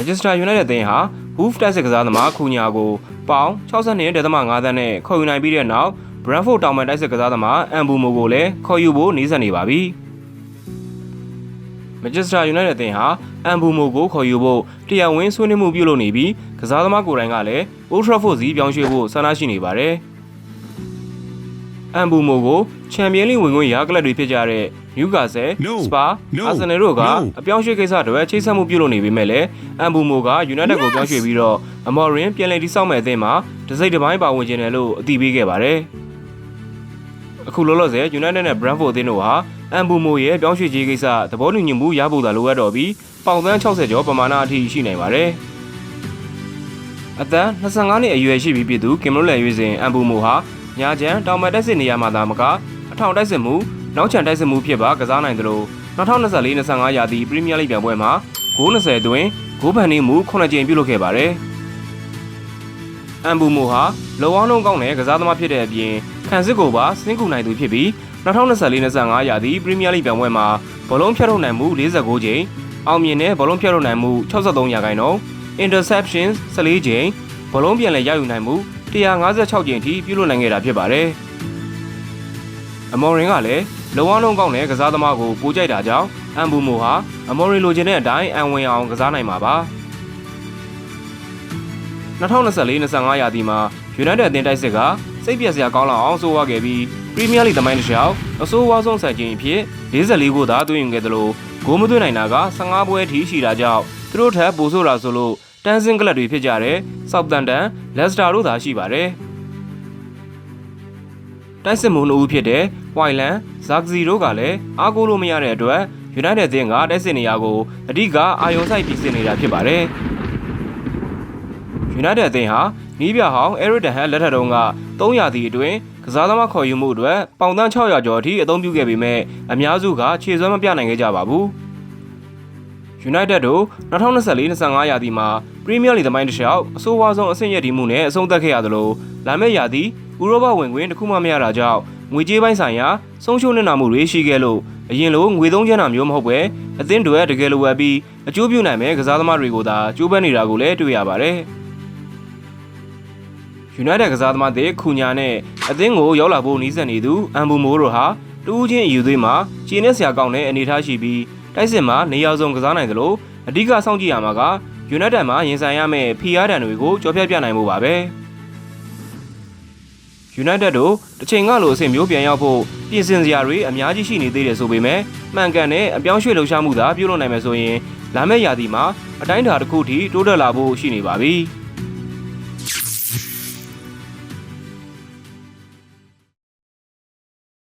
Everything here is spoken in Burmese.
Manchester United အသင်းဟာ Wolves တိုက်စစ်ကစားသမားခုညာကိုပေါင်62.5သန်းနဲ့ခေါ်ယူနိုင်ပြီးတဲ့နောက် Brentford တောင်ပန်တိုက်စစ်ကစားသမားအန်ဘူမိုကိုလည်းခေါ်ယူဖို့နှီးစပ်နေပါပြီ။ Manchester United အသင်းဟာအန်ဘူမိုကိုခေါ်ယူဖို့တရားဝင်ဆွေးနွေးမှုပြုလုပ်နေပြီးကစားသမားကိုယ်တိုင်ကလည်း Old Trafford စီပြောင်းရွှေ့ဖို့ဆန္ဒရှိနေပါတယ်။ အန်ဘူမိုကိုချန်ပီယံလိဝင်ခွင့်ရကလပ်တွေဖြစ်ကြတဲ့ Newcastle, No, Spa, no, Arsenal တို့က no. အပြောင်းရွှေ့ကိစ္စတွေချိတ်ဆက်မှုပြုလုပ်နေပေမဲ့လည်းအန်ဘူမိုက United ကိုပြောင်းရွှေ့ပြီးတော့အမော်ရင်ပြန်လည်တိစောက်မဲ့အသင်းမှာတစ်စိတ်တစ်ပိုင်းပါဝင်ခြင်းတယ်လို့အတည်ပြုခဲ့ပါတယ်။အခုလောလောဆယ် United နဲ့ Brentford အသင်းတို့ဟာအန်ဘူမိုရဲ့ပြောင်းရွှေ့ခြင်းကိစ္စသဘောတူညီမှုရဖို့သာလိုအပ်တော့ပြီးပေါင်သန်း60ကျော်ပမာဏအထိရှိနိုင်ပါတယ်။အသက်25နှစ်အရွယ်ရှိပြီဖြစ်သူကင်မရိုလက်ရွေးစဉ်အန်ဘူမိုဟာ ညာချန်တောင်မတ်တက်စစ်နေရာမှာသာမကအထောင်တိုက်စစ်မှုနောက်ချန်တိုက်စစ်မှုဖြစ်ပါကစားနိုင်တယ်လို့2024-25ရာသီပရီးမီးယားလိဂ်ပြိုင်ပွဲမှာဂိုး20တွင်ဂိုးဖန်နေမှု9ကြိမ်ပြုလုပ်ခဲ့ပါတယ်။အန်ဘူမိုဟာလောအောင်လုံးကောင်းတဲ့ကစားသမားဖြစ်တဲ့အပြင်ခံစစ်ကိုပါစင်းကူနိုင်သူဖြစ်ပြီး2024-25ရာသီပရီးမီးယားလိဂ်ပြိုင်ပွဲမှာဘောလုံးဖြတ်ထုတ်နိုင်မှု49ကြိမ်အောင်မြင်တဲ့ဘောလုံးဖြတ်ထုတ်နိုင်မှု63ရာခိုင်နှုန်း interceptions 14ကြိမ်ဘောလုံးပြန်လည်ရယူနိုင်မှု 156ကြိမ်အထိပြုလုပ်နိုင်ခဲ့တာဖြစ်ပါတယ်။အမော်ရင်ကလည်းလုံအောင်လုံးကောင်းတဲ့ကစားသမားကိုပိုကြိုက်တာကြောင့်အန်ဘူမိုဟာအမော်ရင်လိုချင်တဲ့အတိုင်းအန်ဝင်အောင်ကစားနိုင်မှာပါ2024-25ရာသီမှာ United အသင်းတိုက်စစ်ကစိတ်ပြက်စရာကောင်းလောက်အောင်ဆိုးဝါးခဲ့ပြီး Premier League သမိုင်းတစ်လျှောက်အဆိုးဝါးဆုံးဆန်ချိန်အဖြစ်44ကိုသာသွင်းယူခဲ့တယ်လို့ဂိုးမသွင်းနိုင်တာက15ပွဲထိရှိတာကြောင့်သူတို့ထက်ပိုဆိုးတာဆိုလို့ တန်းစင်းကလပ်တွေဖြစ်ကြတဲ့ Southampton, Leicester တို့သာရှိပါတယ်တိုက်စစ်မှုနှစ်ဦးဖြစ်တဲ့ Wyland, Zagzi တို့ကလည်းအားကိုးလို့မရတဲ့အတွက် United အသင်းကတိုက်စစ်နေရာကိုအဓိကအာရုံစိုက်ပြီးစစ်နေတာဖြစ်ပါတယ်။ United အသင်းဟာနီးပြဟောင်း Eric Ten Hag လက်ထက်တုန်းက3ရာသီအတွင်းကစားသမားခေါ်ယူမှုအတွက်ပေါင်သန်း600ကျော်အထိအသုံးပြုခဲ့ပေမဲ့အများစုကခြေစွမ်းမပြနိုင်ခဲ့ကြပါဘူး။ United တို့2024-25ရာသီမှာ Premier League သမိုင်းတစ်လျှောက်အဆိုးဝါးဆုံးအဆင့်ရည်တည်မှုနဲ့အဆုံးသတ်ခဲ့ရသလိုလာမယ့်ရာသီဥရောပဝင်ခွင့်တစ်ခုမှမရတာကြောင့်ငွေကြေးပိုင်းဆိုင်ရာဆုံးရှုံးနေတာမှုတွေရှိခဲ့လို့အရင်လိုငွေသုံးချမ်းတာမျိုးမဟုတ်ပဲအသင်းတွေတကယ်လိုအပ်ပြီးအကျိုးပြုနိုင်မဲ့ကစားသမားတွေကိုသာကြိုးပမ်းနေတာကိုလည်းတွေ့ရပါတယ်။ United ကစားသမားတွေခုညာနဲ့အသင်းကိုရောက်လာဖို့နီးစပ်နေသူအမ်ဘူမိုတို့ဟာတူးချင်းအယူသွေးမှာခြေနဲ့ဆရာကောင်းတဲ့အနေအထားရှိပြီး တိုက်စစ်မှာနေရာစုံကစားနိုင်သလိုအဓိကစောင့်ကြည့်ရမှာက United မှာရင်ဆိုင်ရမယ့်ဖီအားတန်တွေကိုကြော်ပြပြနိုင်မှုပါပဲ။ United တို့တစ်ချိန်ကလိုအဆင့်မျိုးပြန်ရောက်ဖို့ပြင်ဆင်စရာတွေအများကြီးရှိနေသေးတယ်ဆိုပေမဲ့မှန်ကန်တဲ့အပြောင်းရွှေ့လှုပ်ရှားမှုသာပြုလုပ်နိုင်မယ်ဆိုရင်လာမယ့်ရာသီမှာအတိုင်းအတာတစ်ခုထိတိုးတက်လာဖို့ရှိနေပါပြီ။